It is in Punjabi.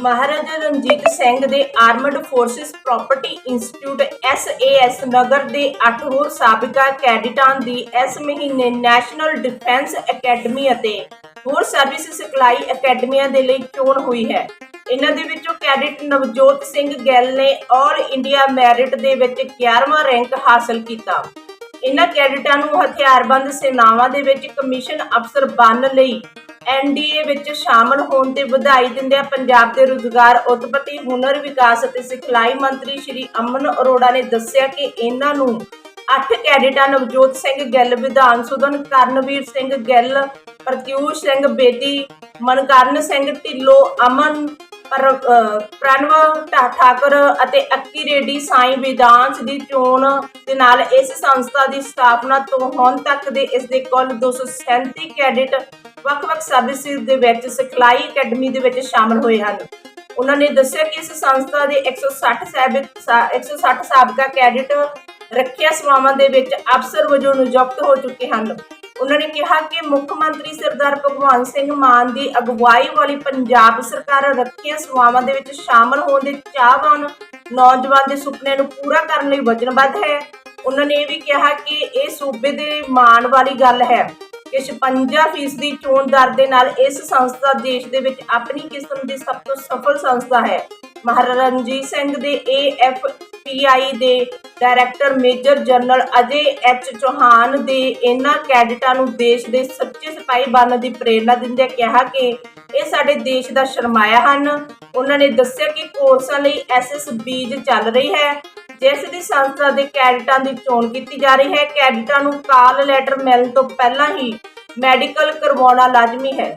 ਮਹਾਰਾਜਾ ਰਣਜੀਤ ਸਿੰਘ ਦੇ armed forces property institute SAS Nagar ਦੇ 8 ਹੋਰ ਸਾਬਕਾ ਕੈਡਿਟਾਂ ਦੀ ਇਸ ਮਹੀਨੇ ਨੈਸ਼ਨਲ ਡਿਫੈਂਸ ਅਕੈਡਮੀ ਅਤੇ ਹੋਰ ਸਰਵਿਸ ਸਿਖਲਾਈ ਅਕੈਡਮੀਆਂ ਦੇ ਲਈ ਚੋਣ ਹੋਈ ਹੈ। ਇਹਨਾਂ ਦੇ ਵਿੱਚੋਂ ਕੈਡਿਟ ਨਵਜੋਤ ਸਿੰਘ ਗਿੱਲ ਨੇ ਆਲ ਇੰਡੀਆ ਮੈਰਿਟ ਦੇ ਵਿੱਚ 11ਵਾਂ ਰੈਂਕ ਹਾਸਲ ਕੀਤਾ। ਇਹਨਾਂ ਕੈਡਿਟਾਂ ਨੂੰ ਹਥਿਆਰਬੰਦ ਸੇਨਾਵਾਂ ਦੇ ਵਿੱਚ ਕਮਿਸ਼ਨ ਅਫਸਰ ਬਣਨ ਲਈ ਐਨਡੀਏ ਵਿੱਚ ਸ਼ਾਮਲ ਹੋਣ ਤੇ ਵਧਾਈ ਦਿੰਦਿਆਂ ਪੰਜਾਬ ਦੇ ਰੁਜ਼ਗਾਰ, ਉਤਪਤੀ, ਹੁਨਰ ਵਿਕਾਸ ਅਤੇ ਸਿਖਲਾਈ ਮੰਤਰੀ ਸ਼੍ਰੀ ਅਮਨ ਅਰੋੜਾ ਨੇ ਦੱਸਿਆ ਕਿ ਇਹਨਾਂ ਨੂੰ ਅੱਠ ਕੈਡਿਟਾਂ ਨਵਜੋਤ ਸਿੰਘ ਗਿੱਲ, ਵਿਧਾਨ ਸੁਦਨ ਕਰਨਵੀਰ ਸਿੰਘ ਗਿੱਲ, ਪ੍ਰਤਿਊਸ਼ ਸਿੰਘ ਬੇਦੀ, ਮਨਕਰਨ ਸਿੰਘ ਢਿੱਲੋਂ, ਅਮਨ ਪਰ ਪ੍ਰਣਵ ਠਾਕੁਰ ਅਤੇ ਅੱਕੀ ਰੇਡੀ ਸਾਈ ਵਿਦਾਂਸ ਦੀ ਚੋਣ ਦੇ ਨਾਲ ਇਸ ਸੰਸਥਾ ਦੀ ਸਥਾਪਨਾ ਤੋਂ ਹੁਣ ਤੱਕ ਦੇ ਇਸ ਦੇ ਕੁੱਲ 237 ਕੈਡਿਟ ਵੱਖ-ਵੱਖ ਸਰਵਿਸਿਜ਼ ਦੇ ਵਿੱਚ ਸਿਖਲਾਈ ਅਕੈਡਮੀ ਦੇ ਵਿੱਚ ਸ਼ਾਮਲ ਹੋਏ ਹਨ। ਉਹਨਾਂ ਨੇ ਦੱਸਿਆ ਕਿ ਇਸ ਸੰਸਥਾ ਦੇ 160 ਸਾਬਕ ਸਾ- 160 ਸਾਬਕਾ ਕੈਡਿਟ ਰੱਖਿਆ ਸੇਵਾਵਾਂ ਦੇ ਵਿੱਚ ਅਫਸਰ ਵਜੋਂ ਨਿਯੁਕਤ ਹੋ ਚੁੱਕੇ ਹਨ। ਉਹਨਾਂ ਨੇ ਕਿਹਾ ਕਿ ਮੁੱਖ ਮੰਤਰੀ ਸਰਦਾਰ ਭਗਵੰਤ ਸਿੰਘ ਮਾਨ ਦੀ ਅਗਵਾਈ ਵਾਲੀ ਪੰਜਾਬ ਸਰਕਾਰ ਰੱਖਿਆ ਸੇਵਾਵਾਂ ਦੇ ਵਿੱਚ ਸ਼ਾਮਲ ਹੋਣ ਦੇ ਚਾਹਵਾਨ ਨੌਜਵਾਨ ਦੇ ਸੁਪਨੇ ਨੂੰ ਪੂਰਾ ਕਰਨ ਲਈ ਵਚਨਬੱਧ ਹੈ। ਉਹਨਾਂ ਨੇ ਇਹ ਵੀ ਕਿਹਾ ਕਿ ਇਹ ਸੂਬੇ ਦੇ ਮਾਣ ਵਾਲੀ ਗੱਲ ਹੈ ਕਿ 56% ਦੀ ਚੋਣ ਦਰ ਦੇ ਨਾਲ ਇਸ ਸੰਸਥਾ ਦੇਸ਼ ਦੇ ਵਿੱਚ ਆਪਣੀ ਕਿਸਮ ਦੀ ਸਭ ਤੋਂ ਸਫਲ ਸੰਸਥਾ ਹੈ। ਮਹਾਰਾਜਾ ਰਣਜੀਤ ਸਿੰਘ ਦੇ ਏਐਫਪੀਆਈ ਦੇ director major general Ajay H Chauhan ਦੇ ਇਹਨਾਂ ਕੈਡਟਾਂ ਨੂੰ ਦੇਸ਼ ਦੇ ਸੱਚੇ ਸਿਪਾਹੀ ਬਣਨ ਦੀ ਪ੍ਰੇਰਣਾ ਦਿੰਦਿਆਂ ਕਿਹਾ ਕਿ ਇਹ ਸਾਡੇ ਦੇਸ਼ ਦਾ ਸ਼ਰਮਾਇਆ ਹਨ। ਉਹਨਾਂ ਨੇ ਦੱਸਿਆ ਕਿ ਕੋਰਸਾਂ ਲਈ ਐਸਐਸ ਬੀਜ ਚੱਲ ਰਹੀ ਹੈ। ਜਿਸ ਦੀ ਸੰਸਥਾ ਦੇ ਕੈਡਿਟਾਂ ਦੀ ਚੋਣ ਕੀਤੀ ਜਾ ਰਹੀ ਹੈ। ਕੈਡਟਾਂ ਨੂੰ ਕਾਲ ਲੈਟਰ ਮਿਲਣ ਤੋਂ ਪਹਿਲਾਂ ਹੀ ਮੈਡੀਕਲ ਕਰਵਾਉਣਾ ਲਾਜ਼ਮੀ ਹੈ।